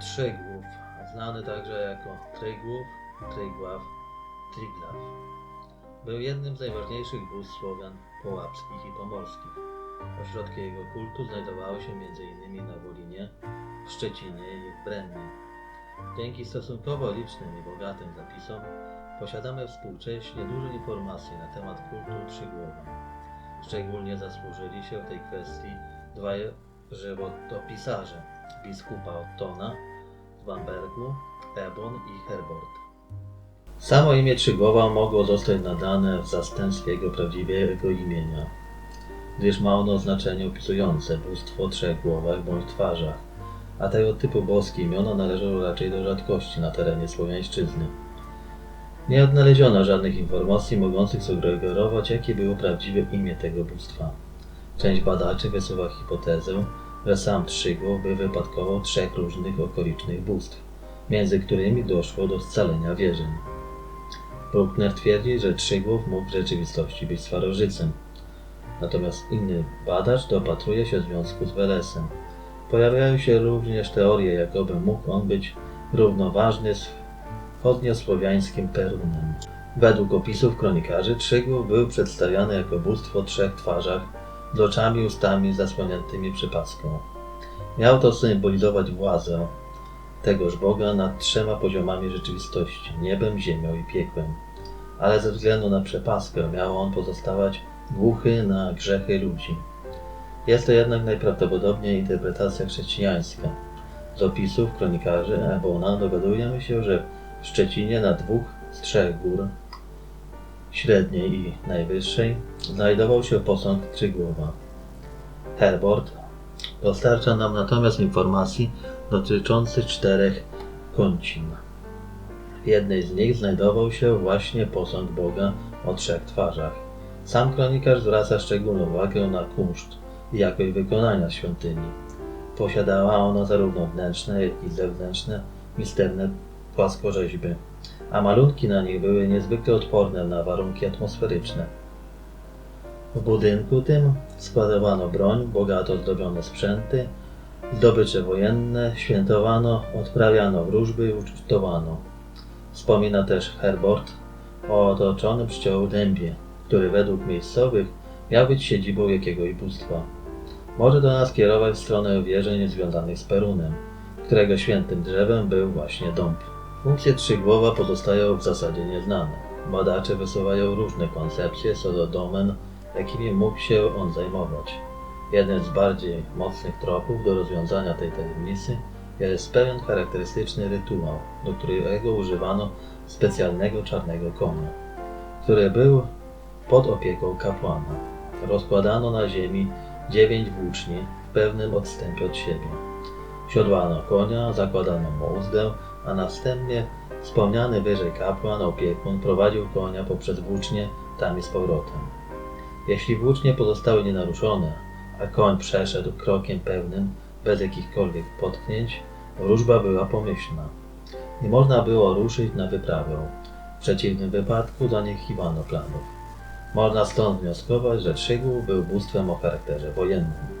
Trzygłów, znany także jako Trygłów, Trygław, Triglaw. Był jednym z najważniejszych bóstw Słowian połapskich i pomorskich. Ośrodki jego kultu znajdowały się m.in. na Wolinie, w Szczecinie i w Brennie. Dzięki stosunkowo licznym i bogatym zapisom posiadamy współcześnie dużo informacji na temat kultu Trzygłowa. Szczególnie zasłużyli się w tej kwestii dwaj żywotopisarze, biskupa Ottona z Bambergu, Ebon i Herbort. Samo imię Trzygłowa mogło zostać nadane w zastępstwie jego prawdziwego imienia, gdyż ma ono znaczenie opisujące bóstwo o trzech głowach bądź twarzach, a tego typu boskie imiona należą raczej do rzadkości na terenie Słowiańszczyzny. Nie odnaleziono żadnych informacji mogących sugerować, jakie było prawdziwe imię tego bóstwa. Część badaczy wysuwa hipotezę, że sam Trzygłow był wypadkowo trzech różnych okolicznych bóstw, między którymi doszło do scalenia wierzeń. Bruckner twierdzi, że Trzygłow mógł w rzeczywistości być starożycem, natomiast inny badacz dopatruje się związku z Welesem. Pojawiają się również teorie, jakoby mógł on być równoważny z wschodniosłowiańskim Perunem. Według opisów kronikarzy Trzygłów był przedstawiany jako bóstwo trzech twarzach z oczami ustami zasłoniętymi przypaską. Miał to symbolizować władzę tegoż Boga nad trzema poziomami rzeczywistości niebem, ziemią i piekłem. Ale ze względu na przepaskę miał on pozostawać głuchy na grzechy ludzi. Jest to jednak najprawdopodobniej interpretacja chrześcijańska. Z opisów kronikarzy Ebona dowiadujemy się, że w Szczecinie na dwóch z trzech gór, średniej i najwyższej, znajdował się posąg Trzygłowa. Herbort dostarcza nam natomiast informacji dotyczących czterech kącin. W jednej z nich znajdował się właśnie posąg Boga o trzech twarzach. Sam kronikarz zwraca szczególną uwagę na kunszt i jakość wykonania świątyni. Posiadała ona zarówno wnętrzne, jak i zewnętrzne, misterne płaskorzeźby, a malunki na nich były niezwykle odporne na warunki atmosferyczne. W budynku tym składowano broń, bogato zdobione sprzęty, zdobycze wojenne, świętowano, odprawiano wróżby i ucztowano. Wspomina też Herbort o otoczonym pszczołą dębie, który według miejscowych miał być siedzibą jakiegoś bóstwa. Może to nas kierować w stronę wierzeń związanych z Perunem, którego świętym drzewem był właśnie dąb. Funkcje trzygłowa pozostają w zasadzie nieznane. Badacze wysuwają różne koncepcje co do domen, jakimi mógł się on zajmować. Jeden z bardziej mocnych tropów do rozwiązania tej tajemnicy jest pewien charakterystyczny rytuał, do którego używano specjalnego czarnego konia, który był pod opieką kapłana. Rozkładano na ziemi dziewięć włóczni w pewnym odstępie od siebie. Siodłano konia, zakładano mu uzdę, a następnie wspomniany wyżej kapłan, opiekun prowadził konia poprzez włócznie tam i z powrotem. Jeśli włócznie pozostały nienaruszone, a koń przeszedł krokiem pewnym, bez jakichkolwiek potknięć, wróżba była pomyślna. Nie można było ruszyć na wyprawę. W przeciwnym wypadku zaniechywano planów. Można stąd wnioskować, że Trzygłów był bóstwem o charakterze wojennym.